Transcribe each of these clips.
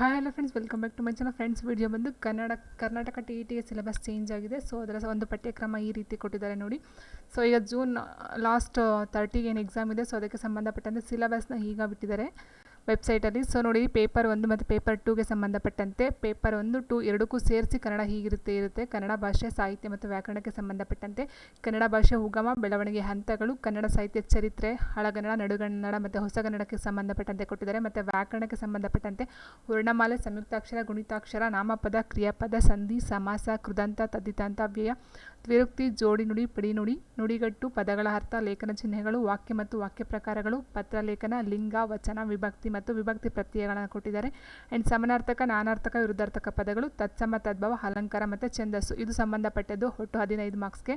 Hi hello friends welcome back to my channel friends video ಬಂದು Kannada, Karnataka T E T syllabus change ಆಗಿದೆ. So ಅದರ ಒಂದು ಪಠ್ಯಕ್ರಮ ಈ ರೀತಿ ಕೊಟ್ಟಿದ್ದಾರೆ ನೋಡಿ. ಸೊ ಈಗ ಜೂನ್ ಲಾಸ್ಟ್ ತರ್ಟಿಗೆ ಏನು ಎಕ್ಸಾಮ್ ಇದೆ. ಸೊ ಅದಕ್ಕೆ ಸಂಬಂಧಪಟ್ಟಂತೆ ಸಿಲೆಬಸ್ನ ಈಗ ಬಿಟ್ಟಿದ್ದಾರೆ. ವೆಬ್ಸೈಟಲ್ಲಿ ಸೊ ನೋಡಿ ಪೇಪರ್ ಒಂದು ಮತ್ತು ಪೇಪರ್ ಟೂಗೆ ಸಂಬಂಧಪಟ್ಟಂತೆ ಪೇಪರ್ ಒಂದು ಟು ಎರಡಕ್ಕೂ ಸೇರಿಸಿ ಕನ್ನಡ ಹೀಗಿರುತ್ತೆ, ಇರುತ್ತೆ. ಕನ್ನಡ ಭಾಷೆ ಸಾಹಿತ್ಯ ಮತ್ತು ವ್ಯಾಕರಣಕ್ಕೆ ಸಂಬಂಧಪಟ್ಟಂತೆ ಕನ್ನಡ ಭಾಷೆ ಉಗಮ, ಬೆಳವಣಿಗೆ ಹಂತಗಳು, ಕನ್ನಡ ಸಾಹಿತ್ಯ ಚರಿತ್ರೆ, ಹಳಗನ್ನಡ, ನಡುಗನ್ನಡ ಮತ್ತು ಹೊಸಗನ್ನಡಕ್ಕೆ ಸಂಬಂಧಪಟ್ಟಂತೆ ಕೊಟ್ಟಿದ್ದಾರೆ. ಮತ್ತು ವ್ಯಾಕರಣಕ್ಕೆ ಸಂಬಂಧಪಟ್ಟಂತೆ ವರ್ಣಮಾಲೆ, ಸಂಯುಕ್ತಾಕ್ಷರ, ಗುಣಿತಾಕ್ಷರ, ನಾಮಪದ, ಕ್ರಿಯಾಪದ, ಸಂಧಿ, ಸಮಾಸ, ಕೃದಂತ ತದ್ದಿತಾಂತ ವ್ಯಯ ದ್ವಿರುಕ್ತಿ ಜೋಡಿ ನುಡಿ, ಪಿಡಿ ನುಡಿ, ನುಡಿಗಟ್ಟು, ಪದಗಳ ಅರ್ಥ, ಲೇಖನ ಚಿಹ್ನೆಗಳು, ವಾಕ್ಯ ಮತ್ತು ವಾಕ್ಯ ಪ್ರಕಾರಗಳು ಪತ್ರಲೇಖನ ಲಿಂಗ, ವಚನ, ವಿಭಕ್ತಿ ಮತ್ತು ವಿಭಕ್ತಿ ಪ್ರತ್ಯಯಗಳನ್ನು ಕೊಟ್ಟಿದ್ದಾರೆ. ಆ್ಯಂಡ್ ಸಮಾನಾರ್ಥಕ, ನಾನಾರ್ಥಕ, ವಿರುದ್ಧಾರ್ಥಕ ಪದಗಳು, ತತ್ಸಮ, ತದ್ಭವ, ಅಲಂಕಾರ ಮತ್ತು ಛಂದಸ್ಸು. ಇದು ಸಂಬಂಧಪಟ್ಟದ್ದು ಒಟ್ಟು ಹದಿನೈದು ಮಾರ್ಕ್ಸ್ಗೆ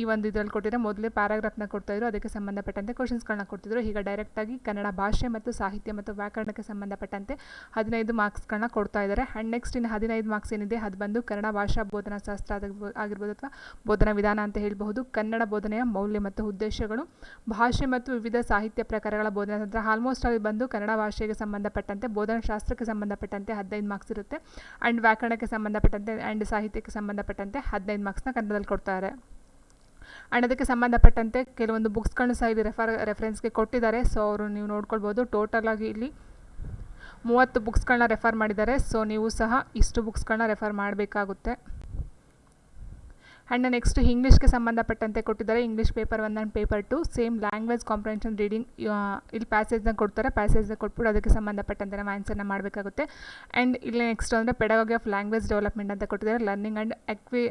ಈ ಒಂದು ಇದರಲ್ಲಿ ಕೊಟ್ಟಿದ್ರೆ ಮೊದಲೇ ಪ್ಯಾರಾಗ್ರಾಫ್ನ ಕೊಡ್ತಾಯಿದ್ರು, ಅದಕ್ಕೆ ಸಂಬಂಧಪಟ್ಟಂತೆ ಕ್ವಶನ್ಸ್ಗಳನ್ನ ಕೊಡ್ತಿದ್ರು. ಈಗ ಡೈರೆಕ್ಟಾಗಿ ಕನ್ನಡ ಭಾಷೆ ಮತ್ತು ಸಾಹಿತ್ಯ ಮತ್ತು ವ್ಯಾಕರಣಕ್ಕೆ ಸಂಬಂಧಪಟ್ಟಂತೆ ಹದಿನೈದು ಮಾರ್ಕ್ಸ್ಗಳನ್ನ ಕೊಡ್ತಾ ಇದ್ದಾರೆ ಆ್ಯಂಡ್ ನೆಕ್ಸ್ಟ್ ಇನ್ನು ಹದಿನೈದು ಮಾರ್ಕ್ಸ್ ಏನಿದೆ, ಅದು ಬಂದು ಕನ್ನಡ ಭಾಷಾ ಬೋಧನಾ ಶಾಸ್ತ್ರ ಆಗಿರ್ಬೋದು ಅಥವಾ ಬೋಧನಾ ವಿಧಾನ ಅಂತ ಹೇಳಬಹುದು. ಕನ್ನಡ ಬೋಧನೆಯ ಮೌಲ್ಯ ಮತ್ತು ಉದ್ದೇಶಗಳು, ಭಾಷೆ ಮತ್ತು ವಿವಿಧ ಸಾಹಿತ್ಯ ಪ್ರಕಾರಗಳ ಬೋಧನಾ ತಂತ್ರ ಆಲ್ಮೋಸ್ಟ್ ಅಲ್ಲಿ ಬಂದು ಕನ್ನಡ ಭಾಷೆಗೆ ಸಂಬಂಧಪಟ್ಟಂತೆ, ಬೋಧನಾ ಶಾಸ್ತ್ರಕ್ಕೆ ಸಂಬಂಧಪಟ್ಟಂತೆ ಹದಿನೈದು ಮಾರ್ಕ್ಸ್ ಇರುತ್ತೆ. ಆ್ಯಂಡ್ ವ್ಯಾಕರಣಕ್ಕೆ ಸಂಬಂಧಪಟ್ಟಂತೆ ಆ್ಯಂಡ್ ಸಾಹಿತ್ಯಕ್ಕೆ ಸಂಬಂಧಪಟ್ಟಂತೆ ಹದಿನೈದು ಮಾರ್ಕ್ಸ್ನ ಕನ್ನಡದಲ್ಲಿ ಕೊಡ್ತಾರೆ ಆ್ಯಂಡ್ ಅದಕ್ಕೆ ಸಂಬಂಧಪಟ್ಟಂತೆ ಕೆಲವೊಂದು ಬುಕ್ಸ್ಗಳನ್ನು ಸಹ ಇಲ್ಲಿ ರೆಫರ್ ರೆಫರೆನ್ಸ್ಗೆ ಕೊಟ್ಟಿದ್ದಾರೆ. ಸೊ ಅವರು ನೀವು ನೋಡ್ಕೊಳ್ಬೋದು. ಟೋಟಲಾಗಿ ಇಲ್ಲಿ ಮೂವತ್ತು ಬುಕ್ಸ್ಗಳನ್ನ ರೆಫರ್ ಮಾಡಿದ್ದಾರೆ. ಸೊ ನೀವು ಸಹ ಇಷ್ಟು ಬುಕ್ಸ್ಗಳನ್ನ ರೆಫರ್ ಮಾಡಬೇಕಾಗುತ್ತೆ. ಆ್ಯಂಡ್ ನೆಕ್ಸ್ಟ್ ಇಂಗ್ಲೀಷ್ಗೆ ಸಂಬಂಧಪಟ್ಟಂತೆ ಕೊಟ್ಟಿದ್ದಾರೆ. English paper one and paper two same language comprehension reading ಇಲ್ಲಿ ಪ್ಯಾಸೇಜ್ನ ಕೊಡ್ತಾರೆ. ಪ್ಯಾಸೇಜ್ನ ಕೊಟ್ಬಿಟ್ಟು ಅದಕ್ಕೆ ಸಂಬಂಧಪಟ್ಟಂತೆ ನಾವು ಆನ್ಸರ್ನ ಮಾಡಬೇಕಾಗುತ್ತೆ. ಆ್ಯಂಡ್ ಇಲ್ಲಿ ನೆಕ್ಸ್ಟ್ ಅಂದರೆ ಪೆಡಗಾಗಿ ಆಫ್ ಲ್ಯಾಂಗ್ವೇಜ್ ಡೆವಲಪ್ಮೆಂಟ್ ಅಂತ ಕೊಟ್ಟಿದ್ದಾರೆ. Learning and acqui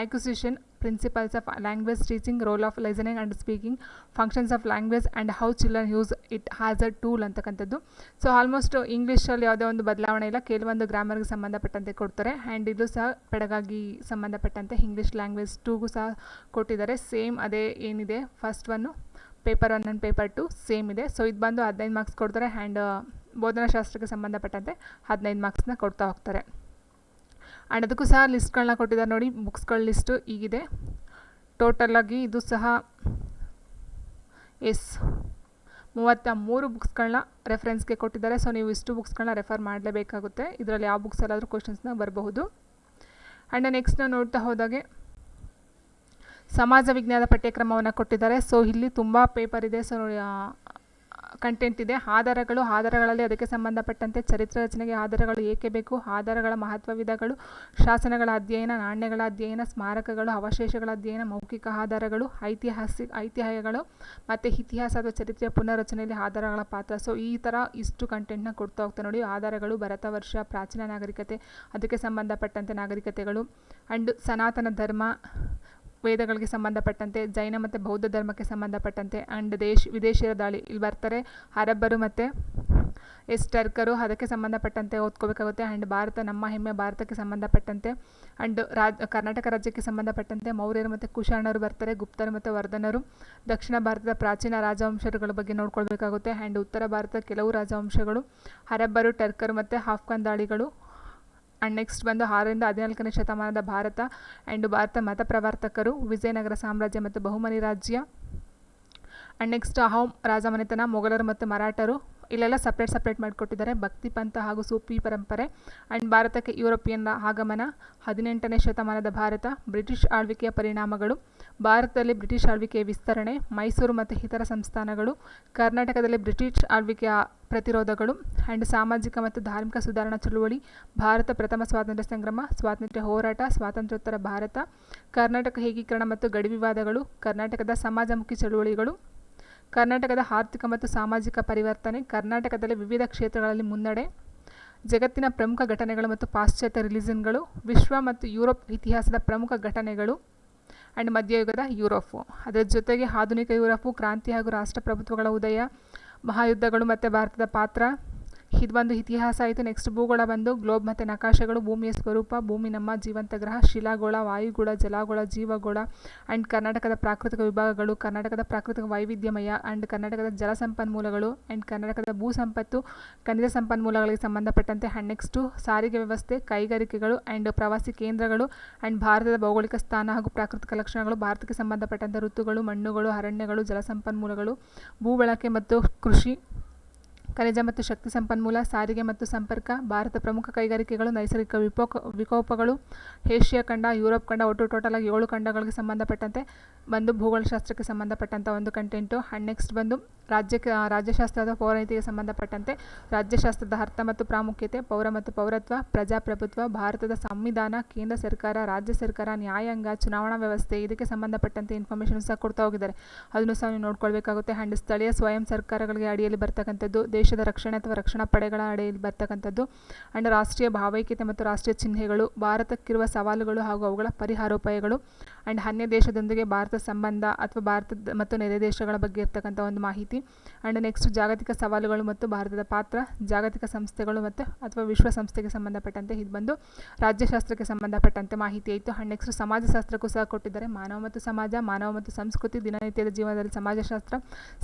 acquisition principles of language teaching, role of listening and speaking, functions of language and how children use it as a tool ಅಂತಕ್ಕಂಥದ್ದು. ಸೊ ಆಲ್ಮೋಸ್ಟ್ ಇಂಗ್ಲೀಷಲ್ಲಿ ಯಾವುದೇ ಒಂದು ಬದಲಾವಣೆ ಇಲ್ಲ. ಕೆಲವೊಂದು ಗ್ರಾಮರ್ಗೆ ಸಂಬಂಧಪಟ್ಟಂತೆ ಕೊಡ್ತಾರೆ. ಆ್ಯಂಡ್ ಇದು ಸಹ ಪೆಡಗಾಗಿ ಸಂಬಂಧಪಟ್ಟಂತೆ ಇಂಗ್ಲೀಷ್ ಲ್ಯಾಂಗ್ವೇಜ್ ಟೂಗೂ ಸಹ ಕೊಟ್ಟಿದ್ದಾರೆ. ಸೇಮ್ ಅದೇ ಏನಿದೆ? First one paper one and paper two same ಇದೆ. ಸೊ ಇದು ಬಂದು ಹದಿನೈದು ಮಾರ್ಕ್ಸ್ ಕೊಡ್ತಾರೆ. ಆ್ಯಂಡ್ ಬೋಧನಾಶಾಸ್ತ್ರಕ್ಕೆ ಸಂಬಂಧಪಟ್ಟಂತೆ ಹದಿನೈದು ಮಾರ್ಕ್ಸ್ನ ಕೊಡ್ತಾ ಹೋಗ್ತಾರೆ. ಆ್ಯಂಡ್ ಅದಕ್ಕೂ ಸಹ ಲಿಸ್ಟ್ಗಳನ್ನ ಕೊಟ್ಟಿದ್ದಾರೆ ನೋಡಿ ಬುಕ್ಸ್ಗಳ ಲಿಸ್ಟು ಈಗಿದೆ ಟೋಟಲಾಗಿ ಇದು ಸಹ ಎಸ್ ಮೂವತ್ತ ಮೂರು ಬುಕ್ಸ್ಗಳನ್ನ ರೆಫರೆನ್ಸ್ಗೆ ಕೊಟ್ಟಿದ್ದಾರೆ. ಸೊ ನೀವು ಇಷ್ಟು ಬುಕ್ಸ್ಗಳನ್ನ ರೆಫರ್ ಮಾಡಲೇಬೇಕಾಗುತ್ತೆ. ಇದರಲ್ಲಿ ಯಾವ ಬುಕ್ಸ್ ಎಲ್ಲಾದರೂ ಕ್ವಶನ್ಸ್ನ ಬರಬಹುದು. ಆ್ಯಂಡ್ ನೆಕ್ಸ್ಟ್ ನೋಡ್ತಾ ಹೋದಾಗೆ ಸಮಾಜ ವಿಜ್ಞಾನದ ಪಠ್ಯಕ್ರಮವನ್ನು ಕೊಟ್ಟಿದ್ದಾರೆ. ಸೊ ಇಲ್ಲಿ ತುಂಬ ಪೇಪರ್ ಇದೆ. ಸೊ ಕಂಟೆಂಟ್ ಇದೆ. ಆಧಾರಗಳು, ಆಧಾರಗಳಲ್ಲಿ ಅದಕ್ಕೆ ಸಂಬಂಧಪಟ್ಟಂತೆ ಚರಿತ್ರೆ ರಚನೆಗೆ ಆಧಾರಗಳು ಏಕೆ ಬೇಕು? ಆಧಾರಗಳ ಮಹತ್ವವಿಧಗಳು ಶಾಸನಗಳ ಅಧ್ಯಯನ, ನಾಣ್ಯಗಳ ಅಧ್ಯಯನ, ಸ್ಮಾರಕಗಳು, ಅವಶೇಷಗಳ ಅಧ್ಯಯನ, ಮೌಖಿಕ ಆಧಾರಗಳು, ಐತಿಹಾಸಿಕ, ಐತಿಹ್ಯಗಳು ಮತ್ತು ಇತಿಹಾಸ ಅಥವಾ ಚರಿತ್ರೆಯ ಪುನರ್ರಚನೆಯಲ್ಲಿ ಆಧಾರಗಳ ಪಾತ್ರ. ಸೊ ಈ ಥರ ಇಷ್ಟು ಕಂಟೆಂಟ್ನ ಕೊಡ್ತಾ ಹೋಗ್ತಾ ನೋಡಿ. ಆಧಾರಗಳು ಭರತ ವರ್ಷ, ಪ್ರಾಚೀನ ನಾಗರಿಕತೆ, ಅದಕ್ಕೆ ಸಂಬಂಧಪಟ್ಟಂತೆ ನಾಗರಿಕತೆಗಳು. ಆ್ಯಂಡ್ ಸನಾತನ ಧರ್ಮ ವೇದಗಳಿಗೆ ಸಂಬಂಧಪಟ್ಟಂತೆ, ಜೈನ ಮತ್ತು ಬೌದ್ಧ ಧರ್ಮಕ್ಕೆ ಸಂಬಂಧಪಟ್ಟಂತೆ ಆ್ಯಂಡ್ ದೇಶ, ವಿದೇಶಿಯರ ದಾಳಿ. ಇಲ್ಲಿ ಬರ್ತಾರೆ ಅರಬ್ಬರು ಮತ್ತು ಎಸ್ ಟರ್ಕರು ಅದಕ್ಕೆ ಸಂಬಂಧಪಟ್ಟಂತೆ ಓದ್ಕೋಬೇಕಾಗುತ್ತೆ. ಆ್ಯಂಡ್ ಭಾರತ, ನಮ್ಮ ಹೆಮ್ಮೆ ಭಾರತಕ್ಕೆ ಸಂಬಂಧಪಟ್ಟಂತೆ. ಆ್ಯಂಡ್ ರಾಜ್, ಕರ್ನಾಟಕ ರಾಜ್ಯಕ್ಕೆ ಸಂಬಂಧಪಟ್ಟಂತೆ ಮೌರ್ಯರು ಮತ್ತು ಕುಶಾಣರು ಬರ್ತಾರೆ, ಗುಪ್ತರು ಮತ್ತು ವರ್ಧನರು. ದಕ್ಷಿಣ ಭಾರತದ ಪ್ರಾಚೀನ ರಾಜವಂಶಗಳ ಬಗ್ಗೆ ನೋಡ್ಕೊಳ್ಬೇಕಾಗುತ್ತೆ. ಆ್ಯಂಡ್ ಉತ್ತರ ಭಾರತದ ಕೆಲವು ರಾಜವಂಶಗಳು, ಅರಬ್ಬರು, ಟರ್ಕರು ಮತ್ತು ಆಫ್ಘಾನ್ ದಾಳಿಗಳು. ಆ್ಯಂಡ್ ನೆಕ್ಸ್ಟ್ ಬಂದು ಆರರಿಂದ ಹದಿನಾಲ್ಕನೇ ಶತಮಾನದ ಭಾರತ ಆ್ಯಂಡ್ ಭಾರತ ಮತ ಪ್ರವರ್ತಕರು, ವಿಜಯನಗರ ಸಾಮ್ರಾಜ್ಯ ಮತ್ತು ಬಹುಮನಿ ರಾಜ್ಯ. ಆ್ಯಂಡ್ ನೆಕ್ಸ್ಟ್ ಅಹೋಮ್ ರಾಜಮನೆತನ, ಮೊಘಲರು ಮತ್ತು ಮರಾಠರು. ಇಲ್ಲೆಲ್ಲ ಸಪ್ರೇಟ್ ಸಪ್ರೇಟ್ ಮಾಡಿಕೊಟ್ಟಿದ್ದಾರೆ. ಭಕ್ತಿ ಪಂಥ ಹಾಗೂ ಸೂಫಿ ಪರಂಪರೆ ಆ್ಯಂಡ್ ಭಾರತಕ್ಕೆ ಯುರೋಪಿಯನ್ ಆಗಮನ, ಹದಿನೆಂಟನೇ ಶತಮಾನದ ಭಾರತ, ಬ್ರಿಟಿಷ್ ಆಳ್ವಿಕೆಯ ಪರಿಣಾಮಗಳು, ಭಾರತದಲ್ಲಿ ಬ್ರಿಟಿಷ್ ಆಳ್ವಿಕೆಯ ವಿಸ್ತರಣೆ, ಮೈಸೂರು ಮತ್ತು ಇತರ ಸಂಸ್ಥಾನಗಳು, ಕರ್ನಾಟಕದಲ್ಲಿ ಬ್ರಿಟಿಷ್ ಆಳ್ವಿಕೆಯ ಪ್ರತಿರೋಧಗಳು ಆ್ಯಂಡ್ ಸಾಮಾಜಿಕ ಮತ್ತು ಧಾರ್ಮಿಕ ಸುಧಾರಣಾ ಚಳುವಳಿ, ಭಾರತ ಪ್ರಥಮ ಸ್ವಾತಂತ್ರ್ಯ ಸಂಗ್ರಾಮ, ಸ್ವಾತಂತ್ರ್ಯ ಹೋರಾಟ, ಸ್ವಾತಂತ್ರ್ಯೋತ್ತರ ಭಾರತ, ಕರ್ನಾಟಕ ಏಕೀಕರಣ ಮತ್ತು ಗಡಿ ವಿವಾದಗಳು, ಕರ್ನಾಟಕದ ಸಮಾಜಮುಖಿ ಚಳುವಳಿಗಳು ಕರ್ನಾಟಕದ ಆರ್ಥಿಕ ಮತ್ತು ಸಾಮಾಜಿಕ ಪರಿವರ್ತನೆ, ಕರ್ನಾಟಕದಲ್ಲಿ ವಿವಿಧ ಕ್ಷೇತ್ರಗಳಲ್ಲಿ ಮುನ್ನಡೆ, ಜಗತ್ತಿನ ಪ್ರಮುಖ ಘಟನೆಗಳು ಮತ್ತು ಪಾಶ್ಚಾತ್ಯ ರಿಲಿಜನ್ಗಳು, ವಿಶ್ವ ಮತ್ತು ಯುರೋಪ್ ಇತಿಹಾಸದ ಪ್ರಮುಖ ಘಟನೆಗಳು ಆ್ಯಂಡ್ ಮಧ್ಯಯುಗದ ಯುರೋಪು. ಅದರ ಜೊತೆಗೆ ಆಧುನಿಕ ಯುರೋಪು, ಕ್ರಾಂತಿ ಹಾಗೂ ರಾಷ್ಟ್ರಪ್ರಭುತ್ವಗಳ ಉದಯ, ಮಹಾಯುದ್ಧಗಳು ಮತ್ತು ಭಾರತದ ಪಾತ್ರ ಇದು ಇತಿಹಾಸ ಆಯಿತು. ನೆಕ್ಸ್ಟ್ ಭೂಗೋಳ ಬಂದು ಗ್ಲೋಬ್ ಮತ್ತು ನಕಾಶೆಗಳು, ಭೂಮಿಯ ಸ್ವರೂಪ, ಭೂಮಿ ನಮ್ಮ ಜೀವಂತ ಗ್ರಹ, ಶಿಲಾಗೋಳ, ವಾಯುಗೋಳ, ಜಲಗೋಳ, ಜೀವಗೋಳ ಆ್ಯಂಡ್ ಕರ್ನಾಟಕದ ಪ್ರಾಕೃತಿಕ ವಿಭಾಗಗಳು, ಕರ್ನಾಟಕದ ಪ್ರಾಕೃತಿಕ ವೈವಿಧ್ಯಮಯ ಆ್ಯಂಡ್ ಕರ್ನಾಟಕದ ಜಲ ಸಂಪನ್ಮೂಲಗಳು ಆ್ಯಂಡ್ ಕರ್ನಾಟಕದ ಭೂ ಸಂಪತ್ತು, ಖನಿಜ ಸಂಪನ್ಮೂಲಗಳಿಗೆ ಸಂಬಂಧಪಟ್ಟಂತೆ ಆ್ಯಂಡ್ ನೆಕ್ಸ್ಟು ಸಾರಿಗೆ ವ್ಯವಸ್ಥೆ, ಕೈಗಾರಿಕೆಗಳು ಆ್ಯಂಡ್ ಪ್ರವಾಸಿ ಕೇಂದ್ರಗಳು ಆ್ಯಂಡ್ ಭಾರತದ ಭೌಗೋಳಿಕ ಸ್ಥಾನ ಹಾಗೂ ಪ್ರಾಕೃತಿಕ ಲಕ್ಷಣಗಳು, ಭಾರತಕ್ಕೆ ಸಂಬಂಧಪಟ್ಟಂತೆ ಋತುಗಳು, ಮಣ್ಣುಗಳು, ಅರಣ್ಯಗಳು, ಜಲಸಂಪನ್ಮೂಲಗಳು, ಭೂ ಬಳಕೆ ಮತ್ತು ಕೃಷಿ ಖನಿಜ ಮತ್ತು ಶಕ್ತಿ ಸಂಪನ್ಮೂಲ, ಸಾರಿಗೆ ಮತ್ತು ಸಂಪರ್ಕ, ಭಾರತ ಪ್ರಮುಖ ಕೈಗಾರಿಕೆಗಳು, ನೈಸರ್ಗಿಕ ವಿಪೋಕ ವಿಕೋಪಗಳು, ಏಷ್ಯಾ ಖಂಡ, ಯುರೋಪ್ ಖಂಡ, ಒಟ್ಟು ಟೋಟಲ್ ಆಗಿ ಏಳು ಖಂಡಗಳಿಗೆ ಸಂಬಂಧಪಟ್ಟಂತೆ ಬಂದು ಭೂಗೋಳಶಾಸ್ತ್ರಕ್ಕೆ ಸಂಬಂಧಪಟ್ಟಂಥ ಒಂದು ಕಂಟೆಂಟು ಆ್ಯಂಡ್ ನೆಕ್ಸ್ಟ್ ಬಂದು ರಾಜ್ಯಕ್ಕೆ ರಾಜ್ಯಶಾಸ್ತ್ರದ ಪೌರನೀತಿಗೆ ಸಂಬಂಧಪಟ್ಟಂತೆ ರಾಜ್ಯಶಾಸ್ತ್ರದ ಅರ್ಥ ಮತ್ತು ಪ್ರಾಮುಖ್ಯತೆ, ಪೌರ ಮತ್ತು ಪೌರತ್ವ, ಪ್ರಜಾಪ್ರಭುತ್ವ, ಭಾರತದ ಸಂವಿಧಾನ, ಕೇಂದ್ರ ಸರ್ಕಾರ, ರಾಜ್ಯ ಸರ್ಕಾರ, ನ್ಯಾಯಾಂಗ, ಚುನಾವಣಾ ವ್ಯವಸ್ಥೆ, ಇದಕ್ಕೆ ಸಂಬಂಧಪಟ್ಟಂತೆ ಇನ್ಫಾರ್ಮೇಷನ್ ಸಹ ಕೊಡ್ತಾ ಹೋಗಿದ್ದಾರೆ. ಅದನ್ನು ಸಹ ನೀವು ನೋಡ್ಕೊಳ್ಬೇಕಾಗುತ್ತೆ. ಆ್ಯಂಡ್ ಸ್ಥಳೀಯ ಸ್ವಯಂ ಸರ್ಕಾರಗಳಿಗೆ ಅಡಿಯಲ್ಲಿ ಬರ್ತಕ್ಕಂಥದ್ದು ದೇಶದ ರಕ್ಷಣೆ ಅಥವಾ ರಕ್ಷಣಾ ಪಡೆಗಳ ಅಡಿಯಲ್ಲಿ ಬರ್ತಕ್ಕಂಥದ್ದು. ಆ್ಯಂಡ್ ರಾಷ್ಟ್ರೀಯ ಭಾವೈಕ್ಯತೆ ಮತ್ತು ರಾಷ್ಟ್ರೀಯ ಚಿಹ್ನೆಗಳು, ಭಾರತಕ್ಕಿರುವ ಸವಾಲುಗಳು ಹಾಗೂ ಅವುಗಳ ಪರಿಹಾರೋಪಾಯಗಳು. ಆ್ಯಂಡ್ ಅನ್ಯ ದೇಶದೊಂದಿಗೆ ಭಾರತ ಸಂಬಂಧ ಅಥವಾ ಭಾರತದ ಮತ್ತು ನೆರೆ ದೇಶಗಳ ಬಗ್ಗೆ ಇರ್ತಕ್ಕಂಥ ಒಂದು ಮಾಹಿತಿ. ಆ್ಯಂಡ್ ನೆಕ್ಸ್ಟ್ ಜಾಗತಿಕ ಸವಾಲುಗಳು ಮತ್ತು ಭಾರತದ ಪಾತ್ರ, ಜಾಗತಿಕ ಸಂಸ್ಥೆಗಳು ಮತ್ತು ಅಥವಾ ವಿಶ್ವಸಂಸ್ಥೆಗೆ ಸಂಬಂಧಪಟ್ಟಂತೆ ಇದು ಬಂದು ರಾಜ್ಯಶಾಸ್ತ್ರಕ್ಕೆ ಸಂಬಂಧಪಟ್ಟಂತೆ ಮಾಹಿತಿ ಆಯಿತು. ಆ್ಯಂಡ್ ನೆಕ್ಸ್ಟ್ ಸಮಾಜಶಾಸ್ತ್ರಕ್ಕೂ ಸಹ ಕೊಟ್ಟಿದ್ದಾರೆ. ಮಾನವ ಮತ್ತು ಸಮಾಜ, ಮಾನವ ಮತ್ತು ಸಂಸ್ಕೃತಿ, ದಿನನಿತ್ಯದ ಜೀವನದಲ್ಲಿ ಸಮಾಜಶಾಸ್ತ್ರ,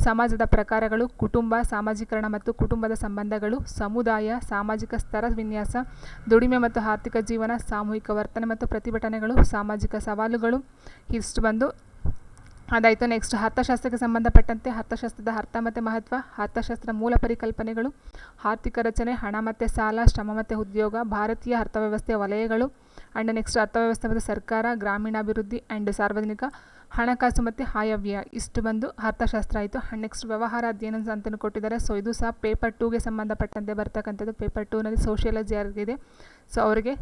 ಸಮಾಜದ ಪ್ರಕಾರಗಳು, ಕುಟುಂಬ, ಸಾಮಾಜೀಕರಣ ಮತ್ತು ಕುಟುಂಬದ ಸಂಬಂಧಗಳು, ಸಮುದಾಯ, ಸಾಮಾಜಿಕ ಸ್ತರ ವಿನ್ಯಾಸ, ದುಡಿಮೆ ಮತ್ತು ಆರ್ಥಿಕ ಜೀವನ, ಸಾಮೂಹಿಕ ವರ್ತನೆ ಮತ್ತು ಪ್ರತಿಭಟನೆಗಳು, ಸಾಮಾಜಿಕ ಸವಾಲುಗಳು. ಇಷ್ಟು ಬಂದು. ಅದಾಯಿತು. ನೆಕ್ಸ್ಟ್ ಅರ್ಥಶಾಸ್ತ್ರಕ್ಕೆ ಸಂಬಂಧಪಟ್ಟಂತೆ ಅರ್ಥಶಾಸ್ತ್ರದ ಅರ್ಥ ಮತ್ತು ಮಹತ್ವ ಅರ್ಥಶಾಸ್ತ್ರ ಮೂಲ ಪರಿಕಲ್ಪನೆಗಳು, ಆರ್ಥಿಕ ರಚನೆ, ಹಣ ಮತ್ತು ಸಾಲ, ಶ್ರಮ ಮತ್ತು ಉದ್ಯೋಗ, ಭಾರತೀಯ ಅರ್ಥವ್ಯವಸ್ಥೆಯ ವಲಯಗಳು. ಆ್ಯಂಡ್ ನೆಕ್ಸ್ಟ್ ಅರ್ಥವ್ಯವಸ್ಥೆ ಮತ್ತು ಸರ್ಕಾರ, ಗ್ರಾಮೀಣಾಭಿವೃದ್ಧಿ ಆ್ಯಂಡ್ ಸಾರ್ವಜನಿಕ ಹಣಕಾಸು ಮತ್ತು ಆಯವ್ಯಯ. ಇಷ್ಟು ಬಂದು ಅರ್ಥಶಾಸ್ತ್ರ ಆಯಿತು. ನೆಕ್ಸ್ಟ್ ವ್ಯವಹಾರ ಅಧ್ಯಯನ ಅಂತಲೂ ಕೊಟ್ಟಿದ್ದಾರೆ. ಸೊ ಇದು ಸಹ ಪೇಪರ್ ಟೂಗೆ ಸಂಬಂಧಪಟ್ಟಂತೆ ಬರ್ತಕ್ಕಂಥದ್ದು. ಪೇಪರ್ ಟೂನಲ್ಲಿ ಸೋಷಿಯಾಲಜಿ ಯಾರಿಗಿದೆ ಸೊ ಅವರಿಗೆ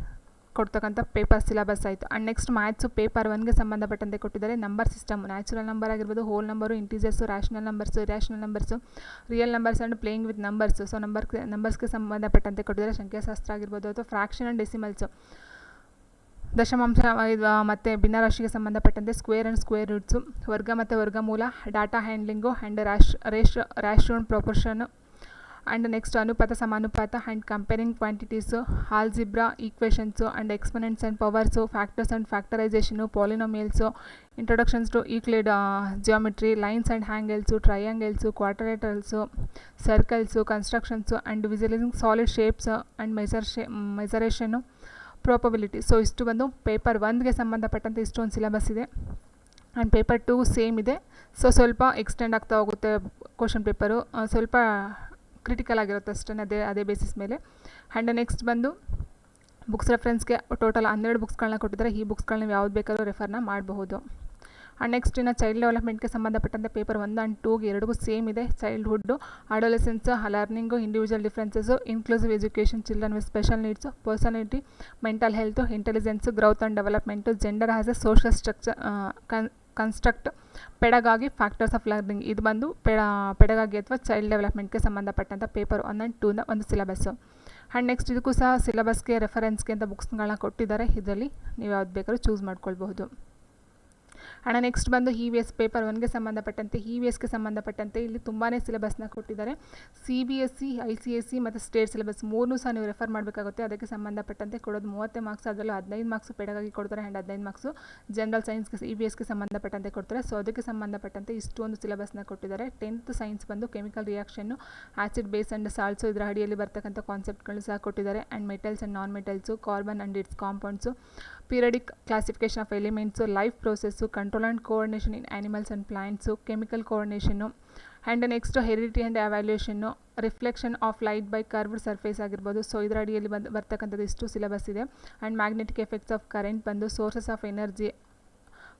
ಕೊಡ್ತಕ್ಕಂಥ ಪೇಪರ್ ಸಿಲೆಬಸ್ ಆಯಿತು. ಆ್ಯಂಡ್ ನೆಕ್ಸ್ಟ್ ಮ್ಯಾಥ್ಸು ಪೇಪರ್ ಒನ್ಗೆ ಸಂಬಂಧಪಟ್ಟಂತೆ ಕೊಟ್ಟಿದ್ದಾರೆ. ನಂಬರ್ ಸಿಸ್ಟಮ್ ನ್ಯಾಚುರಲ್ ನಂಬರ್ ಆಗಿರ್ಬೋದು whole number integers rational numbers irrational numbers real numbers and playing with numbers so number ನಂಬರ್ಸ್ಗೆ ಸಂಬಂಧಪಟ್ಟಂತೆ ಕೊಟ್ಟಿದ್ದಾರೆ. ಸಂಖ್ಯಾಶಾಸ್ತ್ರ ಆಗಿರ್ಬೋದು ಅಥವಾ ಫ್ರಾಕ್ಷನ್ ಆ್ಯಂಡ್ ಡೆಸಿಮಲ್ಸು ದಶಮಾಂಶ ಇದು ಮತ್ತು ಭಿನ್ನರಾಶಿಗೆ ಸಂಬಂಧಪಟ್ಟಂತೆ ಸ್ಕ್ವೇರ್ ಆ್ಯಂಡ್ ಸ್ಕ್ವೇರ್ ರೂಟ್ಸು ವರ್ಗ ಮತ್ತು ವರ್ಗಮೂಲ data handling and rash ರೇಷ್ ರ್ಯಾಶೋನ್ ಪ್ರೊಪೋರ್ಷನು and next ಅನುಪಾತ ಸಮಾನುಪಾತ and comparing quantities algebra equations and exponents and powers factors and factorisation polynomials introductions to Euclid geometry lines and angles triangles quadrilaterals circles constructions and visualising solid shapes and measure ಶೇ mensuration ಪ್ರಾಪಬಿಲಿಟಿ so ಇಷ್ಟು ಬಂದು paper ಒನ್ಗೆ ಸಂಬಂಧಪಟ್ಟಂತೆ ಇಷ್ಟೊಂದು syllabus ಇದೆ. And paper two same ಇದೆ. So ಸ್ವಲ್ಪ extend ಆಗ್ತಾ ಹೋಗುತ್ತೆ ಕ್ವಶನ್ ಪೇಪರು ಸ್ವಲ್ಪ ಕ್ರಿಟಿಕಲ್ ಆಗಿರುತ್ತೆ ಅಷ್ಟೇ ಅದೇ ಅದೇ ಬೇಸಿಸ್ ಮೇಲೆ. ಆ್ಯಂಡ್ ನೆಕ್ಸ್ಟ್ ಬಂದು ಬುಕ್ಸ್ ರೆಫರೆನ್ಸ್ಗೆ ಟೋಟಲ್ ಹನ್ನೆರಡು ಬುಕ್ಸ್ಗಳನ್ನ ಕೊಟ್ಟಿದ್ದಾರೆ. ಈ ಬುಕ್ಸ್ಗಳನ್ನ ಯಾವ್ದು ಬೇಕಾದ್ರೂ ರೆಫರ್ನ ಮಾಡಬಹುದು. ಆ್ಯಂಡ್ ನೆಕ್ಸ್ಟ್ ಇನ್ನು ಚೈಲ್ಡ್ ಡೆವಲಪ್ಮೆಂಟ್ಗೆ ಸಂಬಂಧಪಟ್ಟಂತೆ ಪೇಪರ್ ಒಂದು ಆ್ಯಂಡ್ ಟೂಗೆ ಎರಡಿಗೂ ಸೇಮ್ ಇದೆ childhood adolescence learning individual differences inclusive education children with special needs personality mental health intelligence growth and development gender as a social structure con construct pedagogy factors of learning ಇದು ಬಂದು ಪೆಡ ಪೆಡಗಾಗಿ ಅಥವಾ child ಡೆವಲಪ್ಮೆಂಟ್ಗೆ ಸಂಬಂಧಪಟ್ಟಂಥ paper one and ಟೂನ ಒಂದು syllabus and next ಇದಕ್ಕೂ ಸಹ ಸಿಲೆಬಸ್ಗೆ ರೆಫರೆನ್ಸ್ಗೆ ಅಂತ ಬುಕ್ಸ್ಗಳನ್ನ ಕೊಟ್ಟಿದ್ದಾರೆ. ಇದರಲ್ಲಿ ನೀವು ಯಾವ್ದು ಬೇಕಾದ್ರೂ ಚೂಸ್ ಮಾಡ್ಕೊಳ್ಬಹುದು. ಆ್ಯಂಡ್ ನೆಕ್ಸ್ಟ್ ಬಂದು ಇ ವಿ ಎಸ್ ಪೇಪರ್ ಒನ್ಗೆ ಸಂಬಂಧಪಟ್ಟಂತೆ ಇ ವಿ ಎಸ್ಗೆ ಸಂಬಂಧಪಟ್ಟಂತೆ ಇಲ್ಲಿ ತುಂಬಾ ಸಿಲೆಬಸ್ನ ಕೊಟ್ಟಿದ್ದಾರೆ. C B S C I C S C ಮತ್ತು ಸ್ಟೇಟ್ ಸಿಲೆಬಸ್ ಮೂರನ್ನೂ ಸಹ ನೀವು ರೆಫರ್ ಮಾಡಬೇಕಾಗುತ್ತೆ. ಅದಕ್ಕೆ ಸಂಬಂಧಪಟ್ಟಂತೆ ಕೊಡೋದು ಮೂವತ್ತೇ ಮಾರ್ಕ್ಸ್ ಅದರಲ್ಲೂ ಹದಿನೈದು ಮಾರ್ಕ್ಸ್ ಪೆಡಗಾಗಿ ಕೊಡ್ತಾರೆ ಆ್ಯಂಡ್ ಹದಿನೈದು ಮಾರ್ಕ್ಸು ಜನರಲ್ ಸೈನ್ಸ್ಗೆ ಇ ಬಿ ಎಸ್ಗೆ ಸಂಬಂಧಪಟ್ಟಂತೆ ಕೊಡ್ತಾರೆ. ಸೊ ಅದಕ್ಕೆ ಸಂಬಂಧಪಟ್ಟಂತೆ ಇಷ್ಟೊಂದು ಸಿಲೆಬಸ್ನ ಕೊಟ್ಟಿದ್ದಾರೆ. ಟೆಂತ್ ಸೈನ್ಸ್ ಬಂದು chemical reaction acid base and salts ಇದರ ಅಡಿಯಲ್ಲಿ ಬರ್ತಕ್ಕಂಥ ಕಾನ್ಸೆಪ್ಟ್ಗಳು ಸಹ ಕೊಟ್ಟಿದ್ದಾರೆ. And metals and non metals carbon and its compounds periodic classification of elements life processes control and coordination in animals and plants chemical coordination and next heredity and evolution reflection of light by curved surface ಆಗಿರ್ಬೋದು. So ಇದರ ಅಡಿಯಲ್ಲಿ ಬಂದು, ಬರ್ತಕ್ಕಂಥದ್ದು ಇಷ್ಟು syllabus ಇದೆ. And magnetic effects of current ಬಂದು sources of energy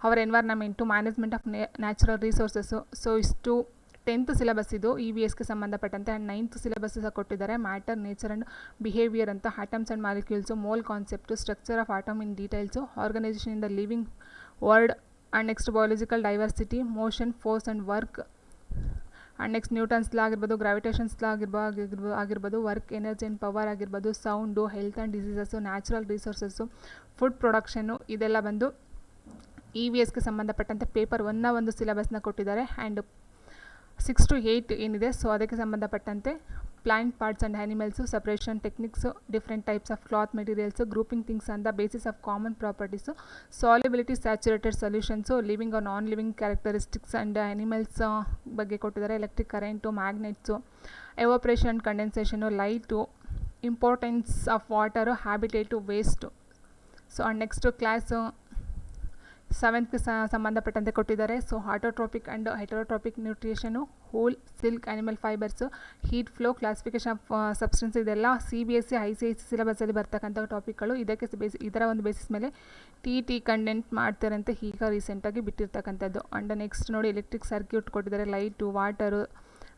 our environment management of natural resources so ಇಷ್ಟು tenth syllabus ಇದು ಇ ವಿ ಎಸ್ಗೆ ಸಂಬಂಧಪಟ್ಟಂತೆ. ಆ್ಯಂಡ್ ನೈನ್ತ್ ಸಿಲೆಬಸ್ ಸಹ ಕೊಟ್ಟಿದ್ದಾರೆ ಮ್ಯಾಟರ್ ನೇಚರ್ ಆ್ಯಂಡ್ ಬಿಹೇವಿಯರ್ ಅಂತ. Atoms and molecules mole concept structure of atom in details organisation in the living world and next biological diversity motion force and work and next Newton's law ಆಗಿರ್ಬೋದು ಗ್ರಾವಿಟೇಷನ್ಸ್ law ಆಗಿರ್ಬೋದು ಆಗಿರ್ಬೋದು work energy and power ಆಗಿರ್ಬೋದು sound health and diseases natural resources food production ಇದೆಲ್ಲ ಬಂದು E V ಎಸ್ಗೆ ಸಂಬಂಧಪಟ್ಟಂತೆ paper ಒನ್ನ ಒಂದು ಸಿಲೆಬಸ್ನ ಕೊಟ್ಟಿದ್ದಾರೆ. ಆ್ಯಂಡ್ ಸಿಕ್ಸ್ ಟು ಏಯ್ಟ್ ಏನಿದೆ ಸೊ ಅದಕ್ಕೆ ಸಂಬಂಧಪಟ್ಟಂತೆ plant parts and animals separation techniques different types of cloth materials grouping things on the basis of common properties solubility saturated solutions living or non living characteristics and animals ಬಗ್ಗೆ ಕೊಟ್ಟಿದ್ದಾರೆ electric current magnets evaporation condensation light importance of water habitat waste so next class ಸೆವೆಂತ್ಗೆ ಸಂಬಂಧಪಟ್ಟಂತೆ ಕೊಟ್ಟಿದ್ದಾರೆ. So autotrophic and heterotrophic nutrition wool silk animal fibres heat flow classification of substance ಇದೆಲ್ಲ C B S C I C I C ಸಿಲೆಬಸಲ್ಲಿ ಬರ್ತಕ್ಕಂಥ ಟಾಪಿಕ್ಗಳು ಇದಕ್ಕೆ base ಇದರ ಒಂದು basis ಮೇಲೆ T T ಮಾಡ್ತಾರೆ ಅಂತ ಈಗ ರೀಸೆಂಟಾಗಿ ಬಿಟ್ಟಿರ್ತಕ್ಕಂಥದ್ದು. ಆ್ಯಂಡ್ ನೆಕ್ಸ್ಟ್ ನೋಡಿ ಎಲೆಕ್ಟ್ರಿಕ್ ಸರ್ಕ್ಯೂಟ್ ಕೊಟ್ಟಿದ್ದಾರೆ light water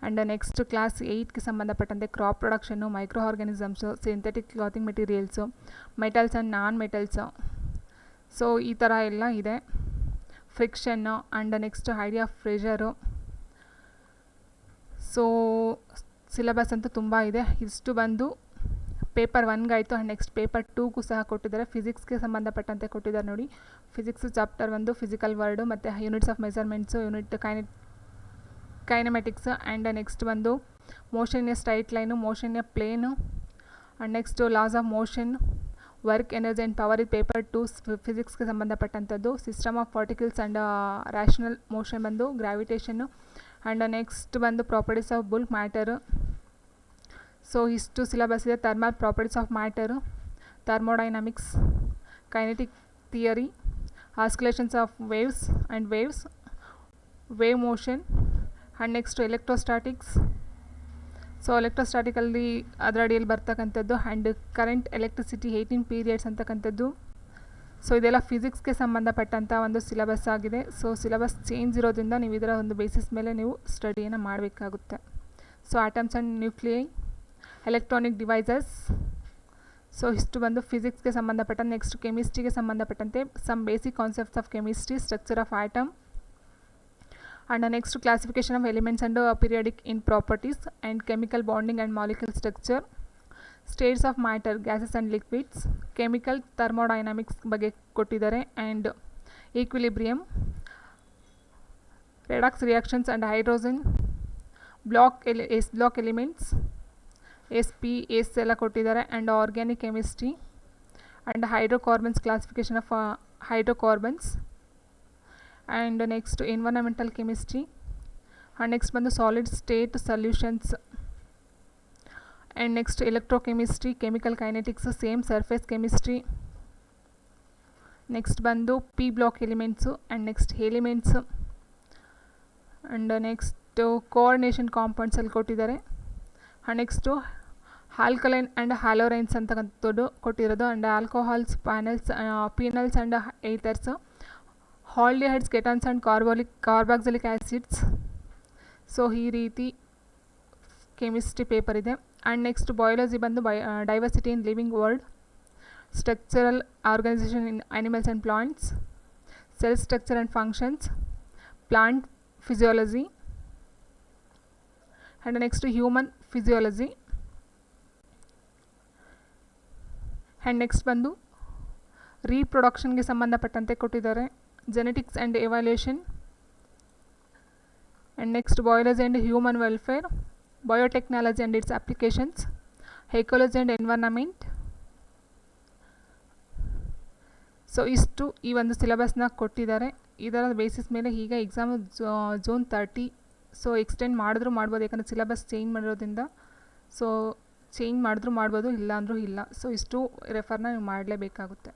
and next class ಏಯ್ಟ್ಗೆ ಸಂಬಂಧಪಟ್ಟಂತೆ crop production micro organisms synthetic clothing materials metals and non metals so ಈ ಥರ ಎಲ್ಲ ಇದೆ. Friction and next idea pressure so syllabus ಅಂತೂ ತುಂಬ ಇದೆ. ಇಷ್ಟು ಬಂದು ಪೇಪರ್ ಒನ್ಗಾಯಿತು ಆ್ಯಂಡ್ ನೆಕ್ಸ್ಟ್ ಪೇಪರ್ ಟೂಗೂ ಸಹ ಕೊಟ್ಟಿದ್ದಾರೆ. ಫಿಸಿಕ್ಸ್ಗೆ ಸಂಬಂಧಪಟ್ಟಂತೆ ಕೊಟ್ಟಿದ್ದಾರೆ ನೋಡಿ. ಫಿಸಿಕ್ಸ್ ಚಾಪ್ಟರ್ ಒಂದು ಫಿಸಿಕಲ್ ವರ್ಡು ಮತ್ತು units of measurements unit kine kinematics and next ಬಂದು motion a straight line motion a plane and next laws of motion work energy and power ಇದು ಪೇಪರ್ ಟು ಫಿಸಿಕ್ಸ್ಗೆ ಸಂಬಂಧಪಟ್ಟಂಥದ್ದು system of particles and rotational motion ಬಂದು gravitation and next ಬಂದು properties of bulk matter so ಇಷ್ಟು syllabus ಇದೆ thermal properties of matter thermodynamics kinetic theory oscillations of waves and waves wave motion and next electrostatics so electrostatically ಅದರ ಅಡಿಯಲ್ಲಿ ಬರ್ತಕ್ಕಂಥದ್ದು and current electricity eighteen periods ಅಂತಕ್ಕಂಥದ್ದು. So ಇದೆಲ್ಲ ಫಿಸಿಕ್ಸ್ಗೆ ಸಂಬಂಧಪಟ್ಟಂಥ ಒಂದು ಸಿಲೆಬಸ್ ಆಗಿದೆ. ಸೊ ಸಿಲೆಬಸ್ ಚೇಂಜ್ ಇರೋದ್ರಿಂದ ನೀವು ಇದರ ಒಂದು ಬೇಸಿಸ್ ಮೇಲೆ ನೀವು ಸ್ಟಡಿಯನ್ನು ಮಾಡಬೇಕಾಗುತ್ತೆ. So atoms and nuclei electronic devices so ಇಷ್ಟು ಬಂದು ಫಿಸಿಕ್ಸ್ಗೆ ಸಂಬಂಧಪಟ್ಟ ನೆಕ್ಸ್ಟ್ ಕೆಮಿಸ್ಟ್ರಿಗೆ ಸಂಬಂಧಪಟ್ಟಂತೆ some basic concepts of chemistry structure of atom and the next classification of elements and uh, periodic in properties and chemical bonding structure states of matter gases and liquids chemical thermodynamics ಬಗ್ಗೆ ಕೊಟ್ಟಿದ್ದಾರೆ and equilibrium redox reactions and hydrogen block ಎಲಿ s block elements s p s ಎಲ್ಲ ಕೊಟ್ಟಿದ್ದಾರೆ and organic chemistry and hydrocarbons classification of hydrocarbons and next environmental chemistry and next ಬಂದು solid state solutions and next electrochemistry chemical kinetics same surface chemistry next ಬಂದು p block elements and next elements and next coordination ಕಾಂಪೌಂಡ್ಸಲ್ಲಿ ಕೊಟ್ಟಿದ್ದಾರೆ and next alkaline and haloarenes ಅಂತಕ್ಕಂಥದ್ದು ಕೊಟ್ಟಿರೋದು and alcohols panels phenols and ethers aldehydes ketones and carbolic carboxylic acids so ಈ ರೀತಿ chemistry paper ಇದೆ. And next biology ಬಂದು biodiversity in living world structural organisation in animals and plants cell structure and functions plant physiology and next human physiology and next ಬಂದು ರೀಪ್ರೊಡಕ್ಷನ್ಗೆ ಸಂಬಂಧಪಟ್ಟಂತೆ ಕೊಟ್ಟಿದ್ದಾರೆ. Genetics and evaluation. And next, biology and human welfare, biotechnology and its applications ecology and environment. So ಇಷ್ಟು ಈ ಒಂದು ಸಿಲೆಬಸ್ನ ಕೊಟ್ಟಿದ್ದಾರೆ. ಇದರ ಬೇಸಿಸ್ ಮೇಲೆ ಈಗ exam June thirty so extend ಮಾಡಿದ್ರೂ ಮಾಡ್ಬೋದು, ಯಾಕಂದರೆ ಸಿಲೆಬಸ್ ಚೇಂಜ್ ಮಾಡಿರೋದ್ರಿಂದ. ಸೊ ಚೇಂಜ್ ಮಾಡಿದ್ರೂ ಮಾಡ್ಬೋದು ಇಲ್ಲ ಅಂದರೂ ಇಲ್ಲ. ಸೊ ಇಷ್ಟು ರೆಫರ್ನ ನೀವು ಮಾಡಲೇಬೇಕಾಗುತ್ತೆ.